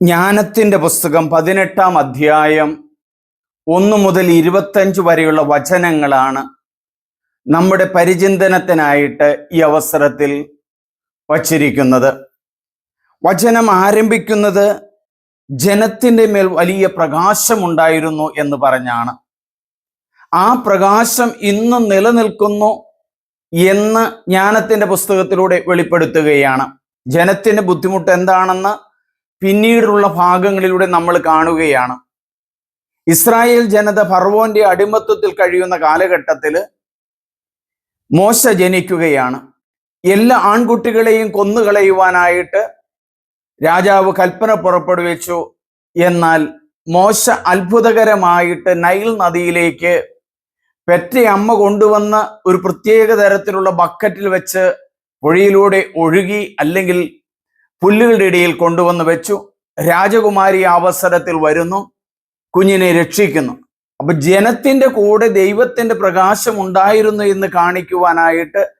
ജ്ഞാനത്തിന്റെ പുസ്തകം പതിനെട്ടാം അധ്യായം ഒന്ന് മുതൽ ഇരുപത്തഞ്ച് വരെയുള്ള വചനങ്ങളാണ് നമ്മുടെ പരിചിന്തനത്തിനായിട്ട് ഈ അവസരത്തിൽ വച്ചിരിക്കുന്നത്. വചനം ആരംഭിക്കുന്നത് ജനത്തിന്റെ മേൽ വലിയ പ്രകാശമുണ്ടായിരുന്നു എന്ന് പറഞ്ഞാണ്. ആ പ്രകാശം ഇന്ന് നിലനിൽക്കുന്നു എന്ന് ജ്ഞാനത്തിന്റെ പുസ്തകത്തിലൂടെ വെളിപ്പെടുത്തുകയാണ്. ജനത്തിന്റെ ബുദ്ധിമുട്ട് എന്താണെന്ന് പിന്നീടുള്ള ഭാഗങ്ങളിലൂടെ നമ്മൾ കാണുകയാണ്. ഇസ്രായേൽ ജനത ഫർവോന്റെ അടിമത്വത്തിൽ കഴിയുന്ന കാലഘട്ടത്തിൽ മോശ ജനിക്കുകയാണ്. എല്ലാ ആൺകുട്ടികളെയും കൊന്നുകളയുവാനായിട്ട് രാജാവ് കൽപ്പന പുറപ്പെടുവിച്ചു. എന്നാൽ മോശ അത്ഭുതകരമായിട്ട് നൈൽ നദിയിലേക്ക് പെറ്റ അമ്മ കൊണ്ടുവന്ന ഒരു പ്രത്യേക തരത്തിലുള്ള ബക്കറ്റിൽ വെച്ച് പുഴയിലൂടെ ഒഴുകി അല്ലെങ്കിൽ പുല്ലുകളുടെ ഇടയിൽ കൊണ്ടുവന്ന് വെച്ചു. രാജകുമാരി അവസരത്തിൽ വരുന്നു. കുഞ്ഞിനെ രക്ഷിക്കുന്നു. അപ്പൊ ജനത്തിന്റെ കൂടെ ദൈവത്തിന്റെ പ്രകാശം ഉണ്ടായിരുന്നു എന്ന് കാണിക്കുവാനായിട്ട്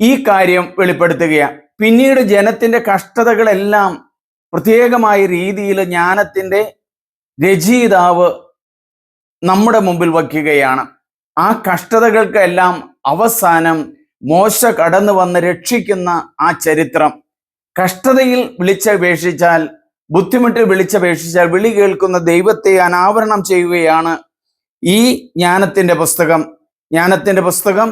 ഈ കാര്യം വെളിപ്പെടുത്തുകയാണ്. പിന്നീട് ജനത്തിന്റെ കഷ്ടതകളെല്ലാം പ്രത്യേകമായ രീതിയിൽ ജ്ഞാനത്തിന്റെ രചയിതാവ് നമ്മുടെ മുമ്പിൽ വയ്ക്കുകയാണ്. ആ കഷ്ടതകൾക്കെല്ലാം അവസാനം മോശ കടന്നു വന്ന് രക്ഷിക്കുന്ന ആ ചരിത്രം. കഷ്ടതയിൽ വിളിച്ചപേക്ഷിച്ചാൽ ബുദ്ധിമുട്ടിൽ വിളിച്ചപേക്ഷിച്ചാൽ വിളി കേൾക്കുന്ന ദൈവത്തെ അനാവരണം ചെയ്യുകയാണ് ഈ ജ്ഞാനത്തിന്റെ പുസ്തകം. ജ്ഞാനത്തിന്റെ പുസ്തകം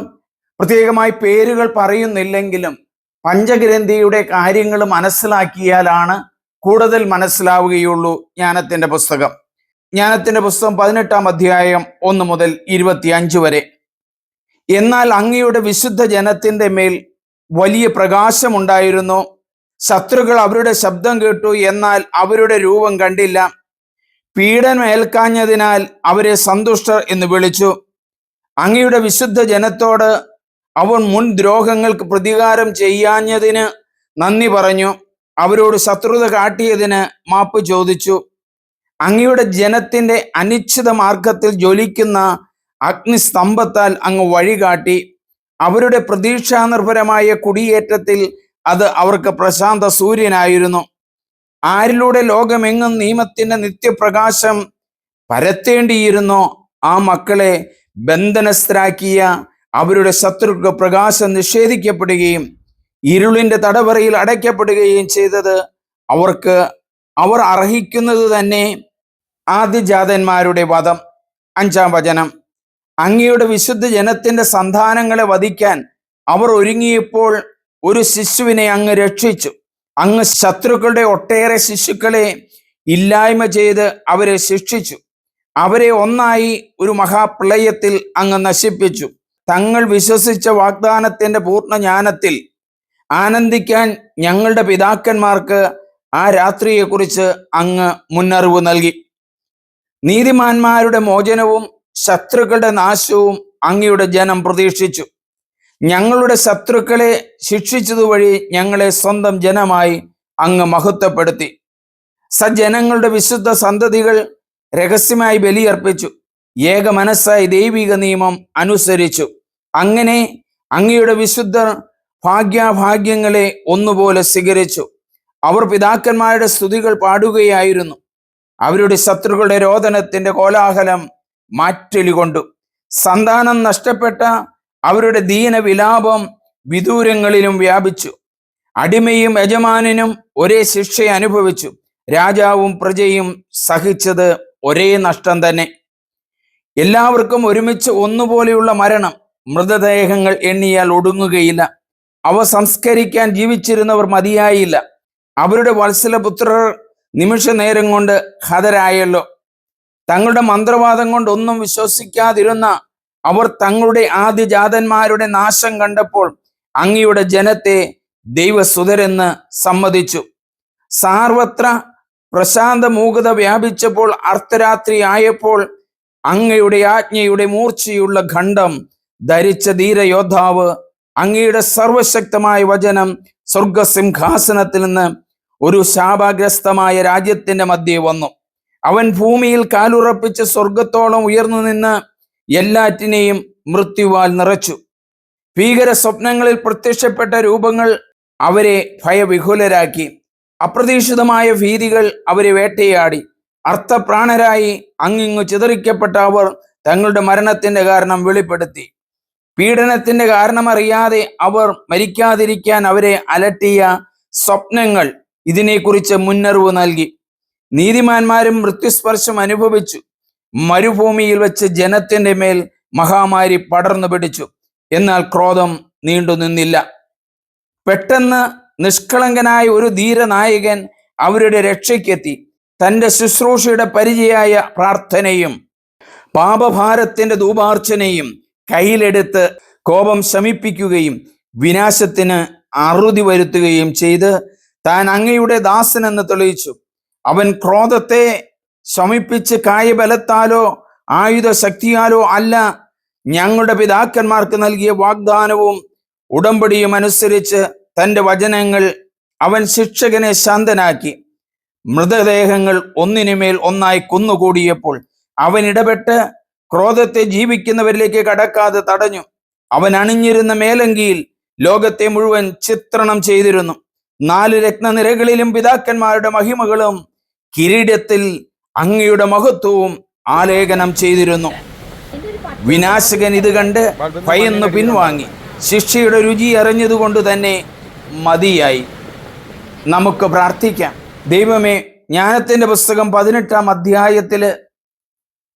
പ്രത്യേകമായി പേരുകൾ പറയുന്നില്ലെങ്കിലും പഞ്ചഗ്രന്ഥിയുടെ കാര്യങ്ങൾ മനസ്സിലാക്കിയാലാണ് കൂടുതൽ മനസ്സിലാവുകയുള്ളൂ ജ്ഞാനത്തിന്റെ പുസ്തകം. ജ്ഞാനത്തിന്റെ പുസ്തകം പതിനെട്ടാം അധ്യായം ഒന്ന് മുതൽ ഇരുപത്തി അഞ്ച് വരെ. എന്നാൽ അങ്ങയുടെ വിശുദ്ധ ജനത്തിന്റെ മേൽ വലിയ പ്രകാശമുണ്ടായിരുന്നു. ശത്രുക്കൾ അവരുടെ ശബ്ദം കേട്ടു. എന്നാൽ അവരുടെ രൂപം കണ്ടില്ല. പീഡനമേൽക്കാഞ്ഞതിനാൽ അവരെ സന്തുഷ്ടർ എന്ന് വിളിച്ചു. അങ്ങയുടെ വിശുദ്ധ ജനത്തോട് അവൻ മുൻ ദ്രോഹങ്ങൾക്ക് പ്രതികാരം ചെയ്യാഞ്ഞതിന് നന്ദി പറഞ്ഞു. അവരോട് ശത്രുത കാട്ടിയതിന് മാപ്പ് ചോദിച്ചു. അങ്ങയുടെ ജനത്തിന്റെ അനിശ്ചിത മാർഗത്തിൽ ജ്വലിക്കുന്ന അഗ്നിസ്തംഭത്താൽ അങ്ങ് വഴികാട്ടി. അവരുടെ പ്രതീക്ഷാനിർഭരമായ കുടിയേറ്റത്തിൽ അത് അവർക്ക് പ്രശാന്ത സൂര്യനായിരുന്നു. ആരിലൂടെ ലോകമെങ്ങും നിയമത്തിന്റെ നിത്യപ്രകാശം പരത്തേണ്ടിയിരുന്നോ? ആ മക്കളെ ബന്ധനസ്ഥരാക്കിയ അവരുടെ ശത്രുക്കൾ പ്രകാശം നിഷേധിക്കപ്പെടുകയും ഇരുളിന്റെ തടവറയിൽ അടയ്ക്കപ്പെടുകയും ചെയ്തത് അവർക്ക് അവർ അർഹിക്കുന്നത് തന്നെ ആദിജാതന്മാരുടെ വധം. അഞ്ചാം വചനം. അങ്ങയുടെ വിശുദ്ധ ജനത്തിന്റെ സന്താനങ്ങളെ വധിക്കാൻ അവർ ഒരുങ്ങിയപ്പോൾ ഒരു ശിശുവിനെ അങ്ങ് രക്ഷിച്ചു. അങ്ങ് ശത്രുക്കളുടെ ഒട്ടേറെ ശിശുക്കളെ ഇല്ലായ്മ ചെയ്ത് അവരെ ശിക്ഷിച്ചു. അവരെ ഒന്നായി ഒരു മഹാപ്രളയത്തിൽ അങ്ങ് നശിപ്പിച്ചു. തങ്ങൾ വിശ്വസിച്ച വാഗ്ദാനത്തിന്റെ പൂർണ ജ്ഞാനത്തിൽ ആനന്ദിക്കാൻ ഞങ്ങളുടെ പിതാക്കന്മാർക്ക് ആ രാത്രിയെക്കുറിച്ച് അങ്ങ് മുന്നറിവ് നൽകി. നീതിമാന്മാരുടെ മോചനവും ശത്രുക്കളുടെ നാശവും അങ്ങയുടെ ജനം പ്രതീക്ഷിച്ചു. ഞങ്ങളുടെ ശത്രുക്കളെ ശിക്ഷിച്ചതുവഴി ഞങ്ങളെ സ്വന്തം ജനമായി അങ്ങ് മഹത്വപ്പെടുത്തി. സജ്ജനങ്ങളുടെ വിശുദ്ധ സന്തതികൾ രഹസ്യമായി ബലിയർപ്പിച്ചു. ഏക മനസ്സായി ദൈവിക നിയമം അനുസരിച്ചു. അങ്ങനെ അങ്ങയുടെ വിശുദ്ധർ ഭാഗ്യാഭാഗ്യങ്ങളെ ഒന്നുപോലെ സ്വീകരിച്ചു. അവർ പിതാക്കന്മാരുടെ സ്തുതികൾ പാടുകയായിരുന്നു. അവരുടെ ശത്രുക്കളുടെ രോദനത്തിന്റെ കോലാഹലം മാറ്റൊലികൊണ്ടു സന്താനം നഷ്ടപ്പെട്ട അവരുടെ ദീന വിലാപം വിദൂരങ്ങളിലും വ്യാപിച്ചു. അടിമയും യജമാനും ഒരേ ശിക്ഷ അനുഭവിച്ചു. രാജാവും പ്രജയും സഹിച്ചത് ഒരേ നഷ്ടം തന്നെ. എല്ലാവർക്കും ഒരുമിച്ച് ഒന്നുപോലെയുള്ള മരണം മൃതദേഹങ്ങൾ എണ്ണിയാൽ ഒടുങ്ങുകയില്ല. അവ സംസ്കരിക്കാൻ ജീവിച്ചിരുന്നവർ മതിയായില്ല. അവരുടെ വത്സലപുത്രർ നിമിഷ നേരം കൊണ്ട് ഹതരായല്ലോ. തങ്ങളുടെ മന്ത്രവാദം കൊണ്ടൊന്നും വിശ്വസിക്കാതിരുന്ന അവർ തങ്ങളുടെ ആദ്യജാതന്മാരുടെ നാശം കണ്ടപ്പോൾ അങ്ങയുടെ ജനത്തെ ദൈവസുതരെന്ന് സമ്മതിച്ചു. സാർവത്ര പ്രശാന്ത മൂകത വ്യാപിച്ചപ്പോൾ അർദ്ധരാത്രി ആയപ്പോൾ അങ്ങയുടെ ആജ്ഞയുടെ മൂർച്ചയുള്ള ഖണ്ഡം ധരിച്ച ധീരയോദ്ധാവ് അങ്ങയുടെ സർവശക്തമായ വചനം സ്വർഗസിംഹാസനത്തിൽ നിന്ന് ഒരു ശാപഗ്രസ്തമായ രാജ്യത്തിന്റെ മധ്യേ വന്നു. അവൻ ഭൂമിയിൽ കാലുറപ്പിച്ച് സ്വർഗത്തോളം ഉയർന്നു നിന്ന് എല്ലാറ്റിനെയും മൃത്യുവാൽ നിറച്ചു. ഭീകര സ്വപ്നങ്ങളിൽ പ്രത്യക്ഷപ്പെട്ട രൂപങ്ങൾ അവരെ ഭയവിഹുലരാക്കി. അപ്രതീക്ഷിതമായ ഭീതികൾ അവരെ വേട്ടയാടി. അർത്ഥപ്രാണരായി അങ്ങിങ്ങു ചിതറിക്കപ്പെട്ട അവർ തങ്ങളുടെ മരണത്തിന്റെ കാരണം വെളിപ്പെടുത്തി. പീഡനത്തിന്റെ കാരണമറിയാതെ അവർ മരിക്കാതിരിക്കാൻ അവരെ അലട്ടിയ സ്വപ്നങ്ങൾ ഇതിനെക്കുറിച്ച് മുന്നറിവ് നൽകി. നീതിമാന്മാരും മൃത്യുസ്പർശം അനുഭവിച്ചു. മരുഭൂമിയിൽ വെച്ച് ജനത്തിന്റെ മേൽ മഹാമാരി പടർന്നു പിടിച്ചു. എന്നാൽ ക്രോധം നീണ്ടു നിന്നില്ല. പെട്ടെന്ന് നിഷ്കളങ്കനായ ഒരു ധീരനായകൻ അവരുടെ രക്ഷയ്ക്കെത്തി. തന്റെ ശുശ്രൂഷയുടെ പരിചയായ പ്രാർത്ഥനയും പാപഭാരത്തിന്റെ ദൂപാർച്ചനയും കയ്യിലെടുത്ത് കോപം ശമിപ്പിക്കുകയും വിനാശത്തിന് അറുതി വരുത്തുകയും ചെയ്ത് താൻ അങ്ങയുടെ ദാസനെന്ന് തെളിയിച്ചു. അവൻ ക്രോധത്തെ ശമിപ്പിച്ച് കായബലത്താലോ ആയുധ ശക്തിയാലോ അല്ല ഞങ്ങളുടെ പിതാക്കന്മാർക്ക് നൽകിയ വാഗ്ദാനവും ഉടമ്പടിയും അനുസരിച്ച് തന്റെ വചനങ്ങൾ അവൻ ശിക്ഷകനെ ശാന്തനാക്കി. മൃതദേഹങ്ങൾ ഒന്നിനുമേൽ ഒന്നായി കുന്നുകൂടിയപ്പോൾ അവൻ ഇടപെട്ട് ക്രോധത്തെ ജീവിക്കുന്നവരിലേക്ക് കടക്കാതെ തടഞ്ഞു. അവൻ അണിഞ്ഞിരുന്ന മേലങ്കിയിൽ ലോകത്തെ മുഴുവൻ ചിത്രണം ചെയ്തിരുന്നു. നാല് രത്നനിരകളിലും പിതാക്കന്മാരുടെ മഹിമകളും കിരീടത്തിൽ അങ്ങയുടെ മഹത്വവും ആലേഖനം ചെയ്തിരുന്നു. വിനാശകൻ ഇത് കണ്ട് ഭയന്ന് പിൻവാങ്ങി. ശിക്ഷയുടെ രുചി അറിഞ്ഞതുകൊണ്ട് തന്നെ മതിയായി. നമുക്ക് പ്രാർത്ഥിക്കാം. ദൈവമേ ജ്ഞാനത്തിന്റെ പുസ്തകം പതിനെട്ടാം അധ്യായത്തിൽ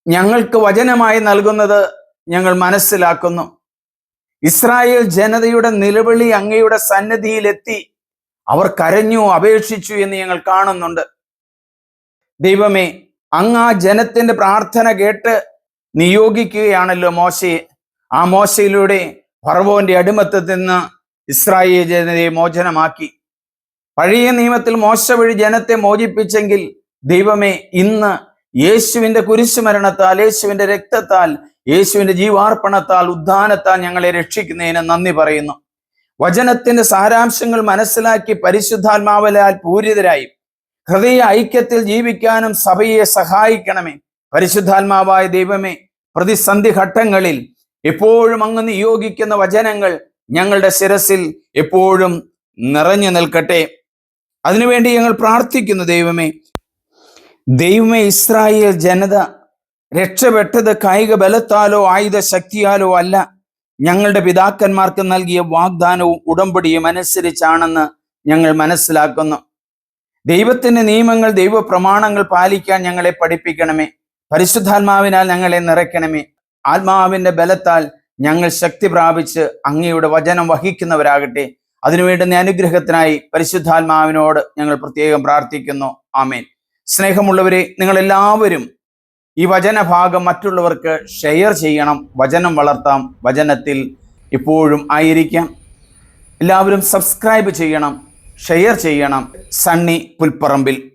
ഞങ്ങൾക്ക് വചനമായി നൽകുന്നത് ഞങ്ങൾ മനസ്സിലാക്കുന്നു. ഇസ്രായേൽ ജനതയുടെ നിലവിളി അങ്ങയുടെ സന്നിധിയിലെത്തി. അവർ കരഞ്ഞു അപേക്ഷിച്ചു എന്ന് ഞങ്ങൾ കാണുന്നുണ്ട്. ദൈവമേ അങ്ങ് ആ ജനത്തിന്റെ പ്രാർത്ഥന കേട്ട് നിയോഗിക്കുകയാണല്ലോ മോശയെ ആ മോശയിലൂടെ ഫറവോന്റെ അടിമത്തത്തിൽ നിന്ന് ഇസ്രായേൽ ജനതയെ മോചനമാക്കി. പഴയ നിയമത്തിൽ മോശ വഴി ജനത്തെ മോചിപ്പിച്ചെങ്കിൽ ദൈവമേ ഇന്ന് യേശുവിന്റെ കുരിശുമരണത്താൽ യേശുവിന്റെ രക്തത്താൽ യേശുവിന്റെ ജീവാർപ്പണത്താൽ ഉദ്ധാനത്താൽ ഞങ്ങളെ രക്ഷിക്കുന്നതിന് നന്ദി പറയുന്നു. വചനത്തിന്റെ സാരാംശങ്ങൾ മനസ്സിലാക്കി പരിശുദ്ധാത്മാവലാൽ പൂരിതരായി. ഹൃദയ ഐക്യത്തിൽ ജീവിക്കാനും സഭയെ സഹായിക്കണമേ. പരിശുദ്ധാത്മാവായ ദൈവമേ പ്രതിസന്ധി ഘട്ടങ്ങളിൽ എപ്പോഴും അങ്ങ് നിയോഗിക്കുന്ന വചനങ്ങൾ ഞങ്ങളുടെ ശിരസിൽ എപ്പോഴും നിറഞ്ഞു നിൽക്കട്ടെ. അതിനുവേണ്ടി ഞങ്ങൾ പ്രാർത്ഥിക്കുന്നു ദൈവമേ. ദൈവമേ ഇസ്രായേൽ ജനത രക്ഷപ്പെട്ടത് കായിക ബലത്താലോ ആയുധ ശക്തിയാലോ അല്ല. ഞങ്ങളുടെ പിതാക്കന്മാർക്ക് നൽകിയ വാഗ്ദാനവും ഉടമ്പടിയും അനുസരിച്ചാണെന്ന് ഞങ്ങൾ മനസ്സിലാക്കുന്നു. ദൈവത്തിന്റെ നിയമങ്ങൾ ദൈവ പ്രമാണങ്ങൾ പാലിക്കാൻ ഞങ്ങളെ പഠിപ്പിക്കണമേ. പരിശുദ്ധാത്മാവിനാൽ ഞങ്ങളെ നിറയ്ക്കണമേ. ആത്മാവിന്റെ ബലത്താൽ ഞങ്ങൾ ശക്തി പ്രാപിച്ച് അങ്ങയുടെ വചനം വഹിക്കുന്നവരാകട്ടെ. അതിനുവേണ്ടുന്ന അനുഗ്രഹത്തിനായി പരിശുദ്ധാത്മാവിനോട് ഞങ്ങൾ പ്രത്യേകം പ്രാർത്ഥിക്കുന്നു. ആമേൻ. സ്നേഹമുള്ളവരെ നിങ്ങൾ എല്ലാവരും ഈ വചനഭാഗം മറ്റുള്ളവർക്ക് ഷെയർ ചെയ്യണം. വചനം വളർത്താം. വചനത്തിൽ ഇപ്പോഴും ആയിരിക്കാം. എല്ലാവരും സബ്സ്ക്രൈബ് ചെയ്യണം. ഷെയർ ചെയ്യണം സണ്ണി പുൽപ്പറമ്പിൽ.